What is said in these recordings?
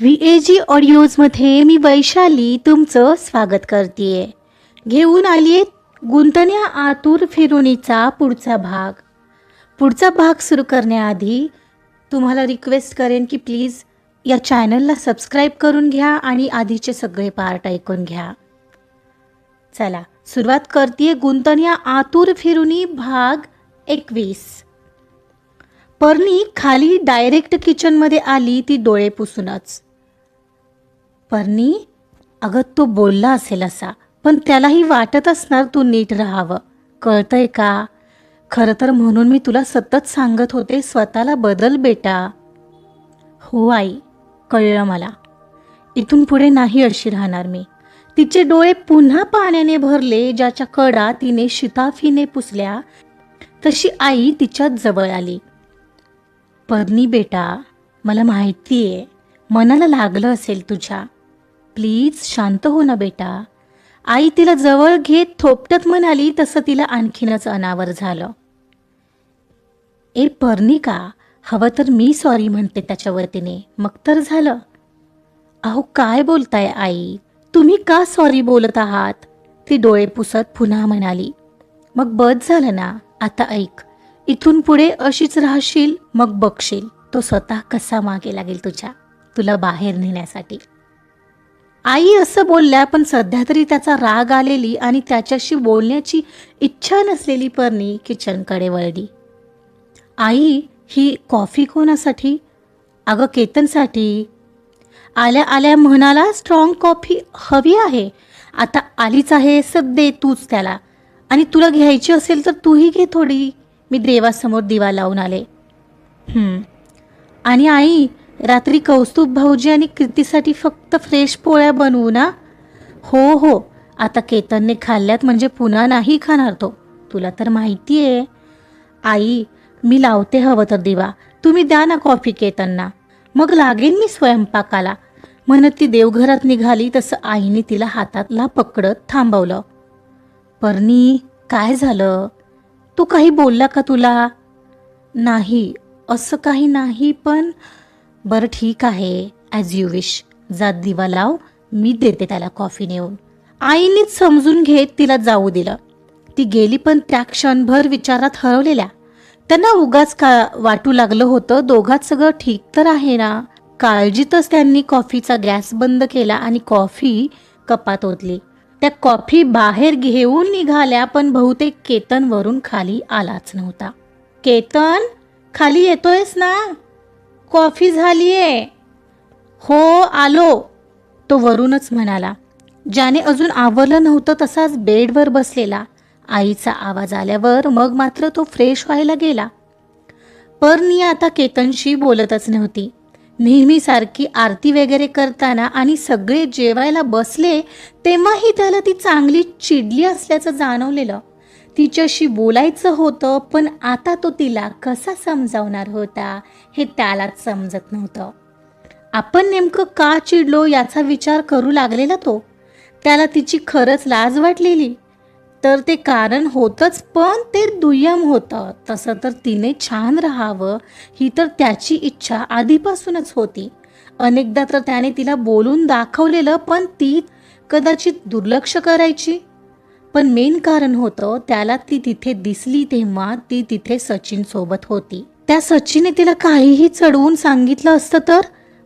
V A जी ऑडिओजमध्ये मी वैशाली तुमचं स्वागत करते घेऊन आली गुंतण्या आतुर फिरुणीचा पुढचा भाग. पुढचा भाग सुरू करण्याआधी तुम्हाला रिक्वेस्ट करेन की प्लीज या चॅनलला सबस्क्राईब करून घ्या आणि आधीचे सगळे पार्ट ऐकून घ्या. चला सुरुवात करते गुंतण्या आतुर फिरुनी भाग एकवीस. पर्णी खाली डायरेक्ट किचनमध्ये आली ती डोळे पुसूनच. पर्णी अगं तो बोलला असेल असा पण त्यालाही वाटत असणार तू नीट राहावं. कळतंय का? खरं तर म्हणून मी तुला सतत सांगत होते स्वतःला बदल बेटा. हो आई कळलं मला. इथून पुढे नाही अडशी राहणार मी. तिचे डोळे पुन्हा पाण्याने भरले ज्याच्या कडा तिने शिताफीने पुसल्या तशी आई तिच्यात जवळ आली. परनी बेटा मला माहिती आहे मनाला लागलं असेल तुझ्या. प्लीज शांत हो ना बेटा. आई तिला जवळ घेत थोपटत म्हणाली तसं तिला आणखीनच अनावर झालं. ए पर्निका हवं तर मी सॉरी म्हणते त्याच्या वतीने मग तर झालं. अहो काय बोलताय आई? तुम्ही का सॉरी बोलत आहात? ती डोळे पुसत पुन्हा म्हणाली. मग बस झालं ना? आता ऐक. इथून पुढे अशीच राहशील मग बघशील. तो स्वतः कसा मागे लागेल तुझ्या? तुला बाहेर नेण्यासाठी. आई असं बोलल्या पण सध्या तरी त्याचा राग आलेली आणि त्याच्याशी बोलण्याची इच्छा नसलेली पर्णी किचनकडे वळली. आई ही कॉफी कोणासाठी? अगं केतनसाठी. आल्या आल्या म्हणाला स्ट्रॉंग कॉफी हवी आहे. आता आलीच आहे सध्या दे तूच त्याला. आणि तुला घ्यायची असेल तर तूही घे थोडी. मी देवासमोर दिवा लावून आले. आणि आई रात्री कौस्तुभ भाऊजी आणि कीर्तीसाठी फक्त फ्रेश पोळ्या बनवू ना? हो हो. आता केतनने खाल्ल्यात म्हणजे पुन्हा नाही खाणार तो. तुला तर माहिती आहे आई मी लावते हवं तर दिवा. तुम्ही द्या ना कॉफी केतनना. मग लागेन मी स्वयंपाकाला. म्हणत ती देवघरात निघाली तसं आईने तिला हातातला पकडत थांबवलं. परनी काय झालं? तू काही बोलला का तुला? नाही असं काही नाही पण बरं ठीक आहे ॲज यू विश जात दिवा लाव मी देते त्याला कॉफी नेऊन. आईनेच समजून घेत तिला जाऊ दिलं. ती गेली पण त्या क्षणभर विचारात हरवलेल्या. त्यांना उगाच का वाटू लागलं होतं दोघात सगळं ठीक तर आहे ना? काळजीतच त्यांनी कॉफीचा गॅस बंद केला आणि कॉफी कपात ओतली. त्या कॉफी बाहेर घेऊन निघाल्या पण बहुतेक केतन वरून खाली आलाच नव्हता. केतन खाली येतोयस ना? कॉफी झालीये. हो आलो. तो वरूनच म्हणाला ज्याने अजून आवरलं नव्हतं तसाच बेडवर बसलेला. आईचा आवाज आल्यावर मग मात्र तो फ्रेश व्हायला गेला. परनी आता केतनशी बोलतच नव्हती. नेहमीसारखी आरती वगैरे करताना आणि सगळे जेवायला बसले तेव्हाही त्याला ती चांगली चिडली असल्याचं जाणवलेलं. तिच्याशी बोलायचं होतं पण आता तो तिला कसा समजावणार होता हे त्यालाच समजत नव्हतं. आपण नेमकं का चिडलो याचा विचार करू लागलेला तो? त्याला तिची खरंच लाज वाटलेली. तर ते कारण होतंच पण ते दुय्यम होतं. तसं तर तिने छान राहावं ही तर त्याची इच्छा आधीपासूनच होती. अनेकदा तर त्याने तिला बोलून दाखवलेलं पण ती कदाचित दुर्लक्ष करायची. पण मेन कारण होतं त्याला ती तिथे दिसली तेव्हा ती तिथे सचिन सोबत होती. त्या सचिनने तिला काहीही चढवून सांगितलं असतं तर?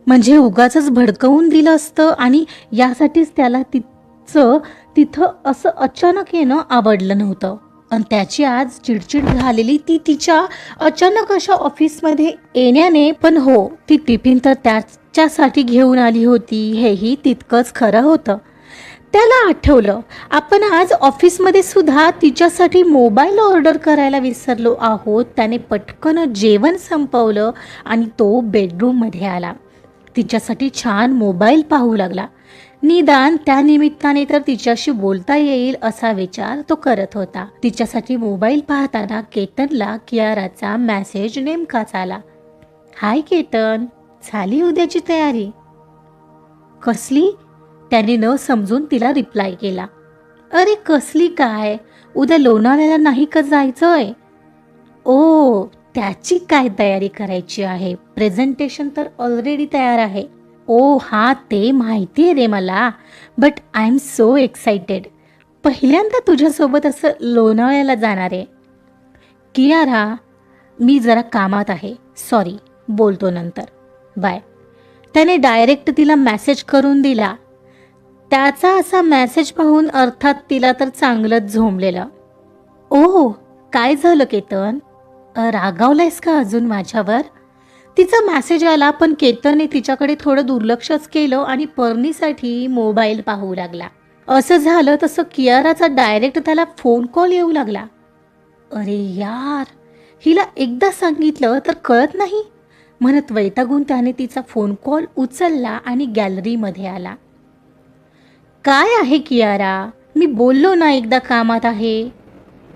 म्हणजे उगाच भडकवून दिलं असतं आणि यासाठीच त्याला तिचं तिथं असं अचानक येणं आवडलं नव्हतं. आणि त्याची आज चिडचिड झालेली ती तिच्या अचानक अशा ऑफिसमध्ये येण्याने पण हो ती टिफिन तर त्याच्यासाठी घेऊन आली होती हेही तितकंच खरं होतं. त्याला आठवलं. आपण आज ऑफिसमध्ये सुद्धा तिच्यासाठी मोबाईल ऑर्डर करायला विसरलो आहोत. त्याने पटकन जेवण संपवलं आणि तो बेडरूममध्ये आला. तिच्यासाठी छान मोबाईल पाहू लागला. निदान त्या निमित्ताने तर तिच्याशी बोलता येईल असा विचार तो करत होता. तिच्यासाठी मोबाईल पाहताना केतनला कियाराचा मॅसेज नेमकाच आला. हाय केतन झाली उद्याची तयारी? कसली? त्याने न समजून तिला रिप्लाय केला. अरे कसली काय? उद्या लोणावळ्याला नाही का जायचंय? ओ त्याची काय तयारी करायची आहे? प्रेझेंटेशन तर ऑलरेडी तयार आहे. ओ हा ते माहिती आहे रे मला. But I am so excited पहिल्यांदा तुझ्यासोबत असं लोणावळ्याला जाणार आहे. कियारा मी जरा कामात आहे. सॉरी बोलतो नंतर. बाय त्याने डायरेक्ट तिला मॅसेज करून दिला. त्याचा असा मॅसेज पाहून अर्थात तिला तर चांगलंच झोंबलेलं. ओ काय झालं केतन? रागावलायस का अजून माझ्यावर? तिचा मॅसेज आला पण केतनने तिच्याकडे थोडं दुर्लक्षच केलं आणि पर्नीसाठी मोबाईल पाहू लागला. असं झालं तसं कियाराचा डायरेक्ट त्याला फोन कॉल येऊ लागला. अरे यार हिला एकदा सांगितलं तर कळत नाही? म्हणत वैतागून त्याने तिचा फोन कॉल उचलला आणि गॅलरीमध्ये आला. काय आहे कियारा? मी बोललो ना एकदा कामात आहे.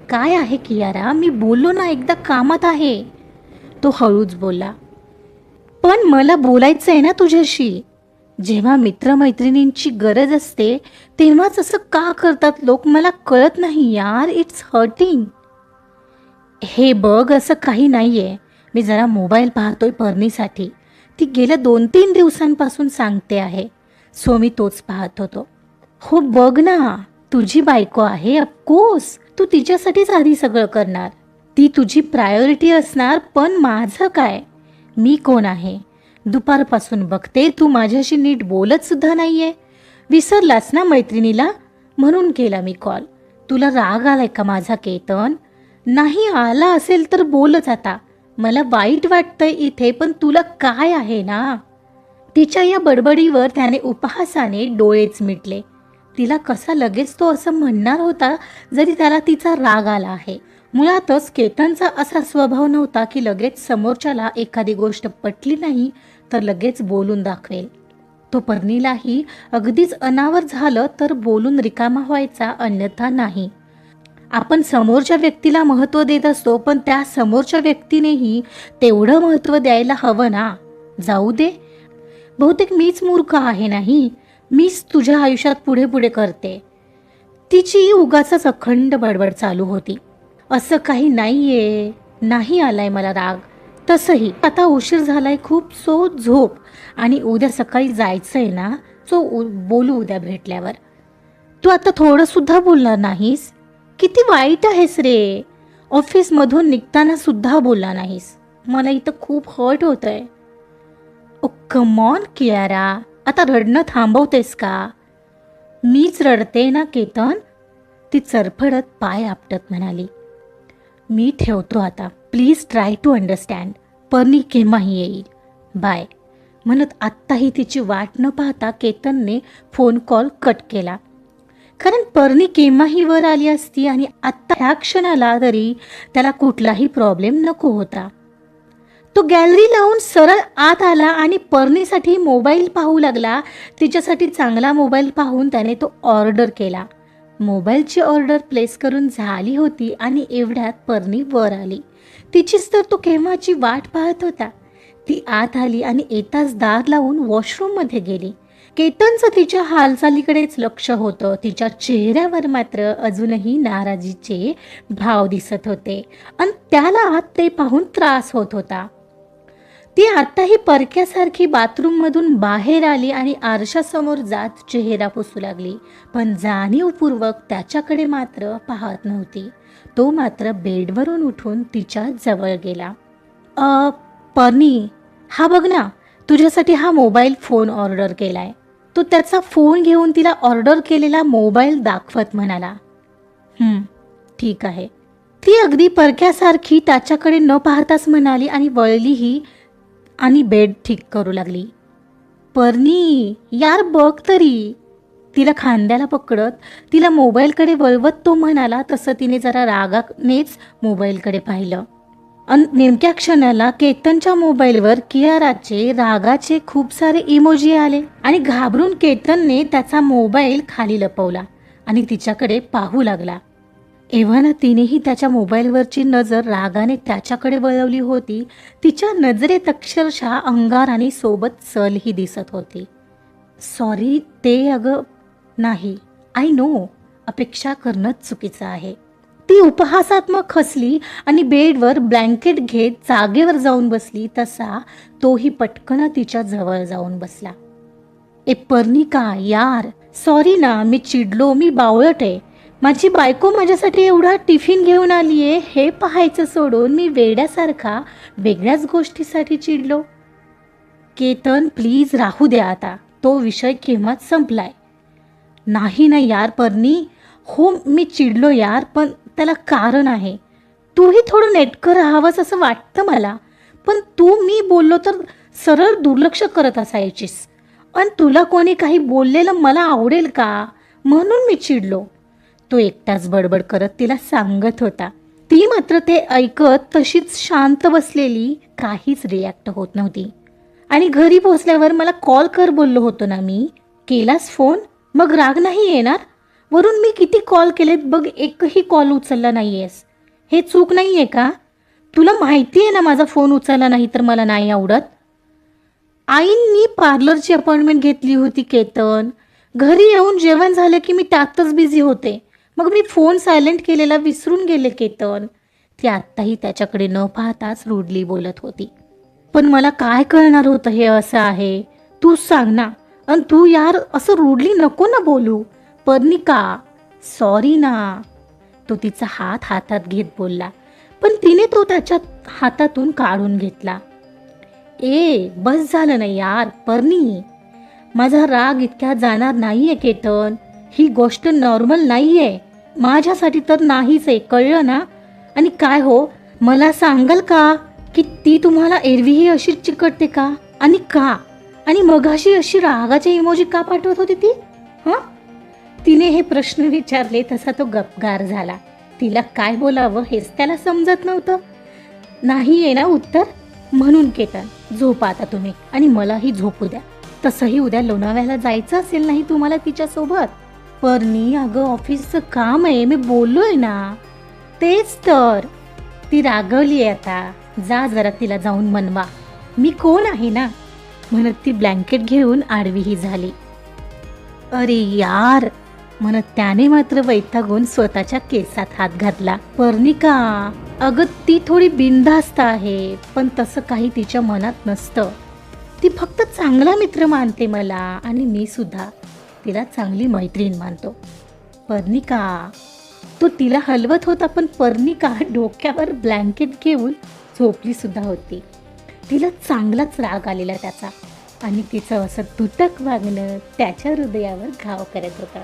काय आहे कियारा? मी बोललो ना एकदा कामात आहे. तो हळूच बोलला. पण मला बोलायचं आहे ना तुझ्याशी. जेव्हा मित्रमैत्रिणींची गरज असते तेव्हाच असं का करतात लोक मला कळत नाही यार. इट्स हर्टिंग हे बघ असं काही नाही आहे मी जरा मोबाईल पाहतोय पर्नीसाठी. ती गेल्या दोन तीन दिवसांपासून सांगते आहे. सो मी तोच पाहत होतो. हो बघ ना. तुझी बायको आहे अफकोर्स तू तिच्यासाठीच आधी सगळं करणार. ती तुझी प्रायोरिटी असणार पण माझं काय? मी कोण आहे? दुपारपासून बघते तू माझ्याशी नीट बोलत सुद्धा नाहीये. विसरलास ना मैत्रिणीला? म्हणून केला मी कॉल तुला राग आलाय का माझा केतन? नाही आला असेल तर बोलच आता. मला वाईट वाटतंय इथे पण तुला काय आहे ना? तिच्या या बडबडीवर त्याने उपहासाने डोळेच मिटले. तिला कसा लगेच तो असं म्हणणार होता जरी त्याला तिचा राग आला आहे. मुळातच केतनचा असा स्वभाव नव्हता की लगेच समोरच्याला एखादी गोष्ट पटली नाही तर लगेच बोलून दाखवेल. तो पर्णीलाही अगदीच अनावर झालं तर बोलून रिकामा व्हायचा अन्यथा नाही. आपण समोरच्या व्यक्तीला महत्त्व देत असतो पण त्या समोरच्या व्यक्तीनेही तेवढं महत्त्व द्यायला हवं ना? जाऊ दे. बहुतेक मीच मूर्ख आहे नाही? मीच तुझ्या आयुष्यात पुढे पुढे करते. तिची उगाच अखंड बडबड चालू होती. असं काही नाहीये नाही आलाय मला राग. तसंही आता उशीर झालाय खूप सो झोप. आणि उद्या सकाळी जायचं आहे ना सो उ- बोलू उद्या भेटल्यावर. तू आता थोडं सुद्धा बोलणार नाहीस? किती वाईट आहेस रे. ऑफिसमधून निघताना सुद्धा बोलला नाहीस. मला इथं खूप हर्ट होत आहे ओ कमॉन कियारा. आता रडणं थांबवतेस का? मीच रडते ना केतन? ती चरफडत पाय आपटत म्हणाली. मी ठेवतो आता. प्लीज ट्राय टू अंडरस्टँड पर्नी केव्हाही येईल. बाय म्हणत आत्ताही तिची वाट न पाहता केतनने फोन कॉल कट केला. कारण पर्नी केव्हाही वर आली असती आणि आत्ता ह्या क्षणाला तरी त्याला कुठलाही प्रॉब्लेम नको होता. तो गॅलरी लावून सरळ आत आला आणि पर्णीसाठी मोबाईल पाहू लागला. तिच्यासाठी चांगला मोबाईल पाहून त्याने तो ऑर्डर केला. मोबाईलची ऑर्डर प्लेस करून झाली होती आणि एवढ्यात पर्णी वर आली. तिचीच तर तो केव्हाची वाट पाहत होता. ती आत आली आणि येताच दार लावून वॉशरूममध्ये गेली. केतनचं तिच्या हालचालीकडेच लक्ष होतं. तिच्या चेहऱ्यावर मात्र अजूनही नाराजीचे भाव दिसत होते. आणि त्याला आत ते पाहून त्रास होत होता. ती आत्ताही परक्यासारखी बाथरूममधून बाहेर आली आणि आरशासमोर जात चेहरा पुसू लागली. पण जाणीवपूर्वक त्याच्याकडे मात्र पाहत नव्हती. तो मात्र बेडवरून उठून तिच्या जवळ गेला. अ पर्नी हा बघ ना तुझ्यासाठी हा मोबाईल फोन ऑर्डर केलाय. तो त्याचा फोन घेऊन तिला ऑर्डर केलेला मोबाईल दाखवत म्हणाला. ठीक आहे. ती अगदी परक्यासारखी त्याच्याकडे न पाहताच म्हणाली आणि वळलीही आणि बेड ठीक करू लागली. परनी यार बघ तरी. तिला खांद्याला पकडत तिला मोबाईलकडे वळवत तो म्हणाला तसं तिने जरा रागानेच मोबाईलकडे पाहिलं. अन नेमक्या क्षणाला केतनच्या मोबाईलवर कियाराचे रागाचे खूप सारे इमोजी आले आणि घाबरून केतनने त्याचा मोबाईल खाली लपवला आणि तिच्याकडे पाहू लागला. एव्हाना तिनेही त्याच्या मोबाईलवरची नजर रागाने त्याच्याकडे वळवली होती. तिच्या नजरेत अक्षरशः अंगार आणि सोबत चलही दिसत होती. सॉरी ते अगं नाही. I know. अपेक्षा करणंच चुकीचं आहे. ती उपहासात्मक हसली आणि बेडवर ब्लँकेट घेत जागेवर जाऊन बसली. तसा तोही पटकन तिच्या जवळ जाऊन बसला. ए पर्निका यार. सॉरी ना मी चिडलो मी बावळट आहे. माझी बायको माझ्यासाठी एवढा टिफिन घेऊन आली आहे हे पाहायचं सोडून मी वेड्यासारखा वेगळ्याच गोष्टीसाठी चिडलो. केतन प्लीज राहू द्या आता. तो विषय केव्हाच संपलाय. नाही ना यार परनी हो मी चिडलो यार पण त्याला कारण आहे. तूही थोडं नेटकं राहावंस असं वाटतं मला. पण तू मी बोललो तर सरळ दुर्लक्ष करत असायचीस. आणि तुला कोणी काही बोललेलं मला आवडेल का? म्हणून मी चिडलो. तो एकटाच बडबड करत तिला सांगत होता. ती मात्र ते ऐकत तशीच शांत बसलेली काहीच रिॲक्ट होत नव्हती. आणि घरी पोहोचल्यावर मला कॉल कर बोललो होतो ना मी. केलास फोन मग राग नाही येणार? वरून मी किती कॉल केलेत बघ एकही कॉल उचलला नाही आहेस हे चूक नाही आहे का? तुला माहिती आहे ना माझा फोन उचलला नाही तर मला नाही आवडत? आईंनी पार्लरची अपॉइंटमेंट घेतली होती केतन. घरी येऊन जेवण झालं की मी त्यातच बिझी होते. मग मी फोन सायलेंट केलेला विसरून गेले केतन. ती आत्ताही त्याच्याकडे न पाहताच रूडली बोलत होती. पण मला काय कळणार होतं हे असं आहे? तू सांग ना. आणि तू यार असं रूडली नको ना बोलू. पर्निका सॉरी ना. तो तिचा हात हातात घेत बोलला. पण तिने तो त्याच्या हातातून काढून घेतला. ए बस झालं ना यार पर्णी माझा राग इतक्या जाणार नाहीये केतन. ही गोष्ट नॉर्मल नाही आहे माझ्यासाठी तर नाहीच आहे कळलं ना? आणि काय हो मला सांगाल का की ती तुम्हाला एरवीही अशी चिकटते का? आणि का? आणि मगाशी अशी रागाची इमोजी का पाठवत होती ती? हां? तिने हे प्रश्न विचारले तसा तो गपगार झाला. तिला काय बोलावं हेच त्याला समजत नव्हतं. नाही आहे ना उत्तर? म्हणून केतन झोपा आता तुम्ही. आणि मलाही झोपू द्या. तसंही उद्या लोणाव्याला जायचं असेल नाही तुम्हाला तिच्यासोबत? परनी अगं ऑफिसचं काम आहे मी बोललोय ना. तेच तर. ती रागवली आहे आता. जा जरा तिला जाऊन मनवा. मी कोण आहे ना? म्हणत ती ब्लँकेट घेऊन आडवीही झाली. अरे यार! म्हणत त्याने मात्र वैतागून स्वतःच्या केसात हात घातला. पर्निका अगं ती थोडी बिनधास्त आहे पण तसं काही तिच्या मनात नसतं. ती फक्त चांगला मित्र मानते मला आणि मी सुद्धा. तिला चांगली मैत्रीण मानतो. पर्निका तो तिला हलवत होता पण पर्निका डोक्यावर ब्लँकेट घेऊन झोपली सुद्धा होती. तिला चांगलाच राग आलेला त्याचा आणि तिचं असं तुटक वागणं त्याच्या हृदयावर घाव करत होतं.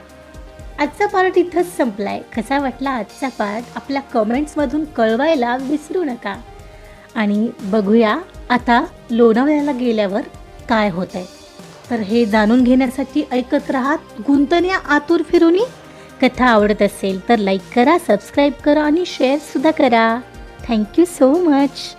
आजचा पार्ट इथंच संपलाय. कसा वाटला आजचा पार्ट आपल्या कमेंट्समधून कळवायला विसरू नका. आणि बघूया आता लोणावळ्याला गेल्यावर काय होत आहे तर हे जाणून घेण्यासाठी ऐकत राहा गुंतण्या आतुर फिरूनी. कथा आवडत असेल तर लाईक करा सबस्क्राईब करा आणि शेअरसुद्धा करा. Thank you so much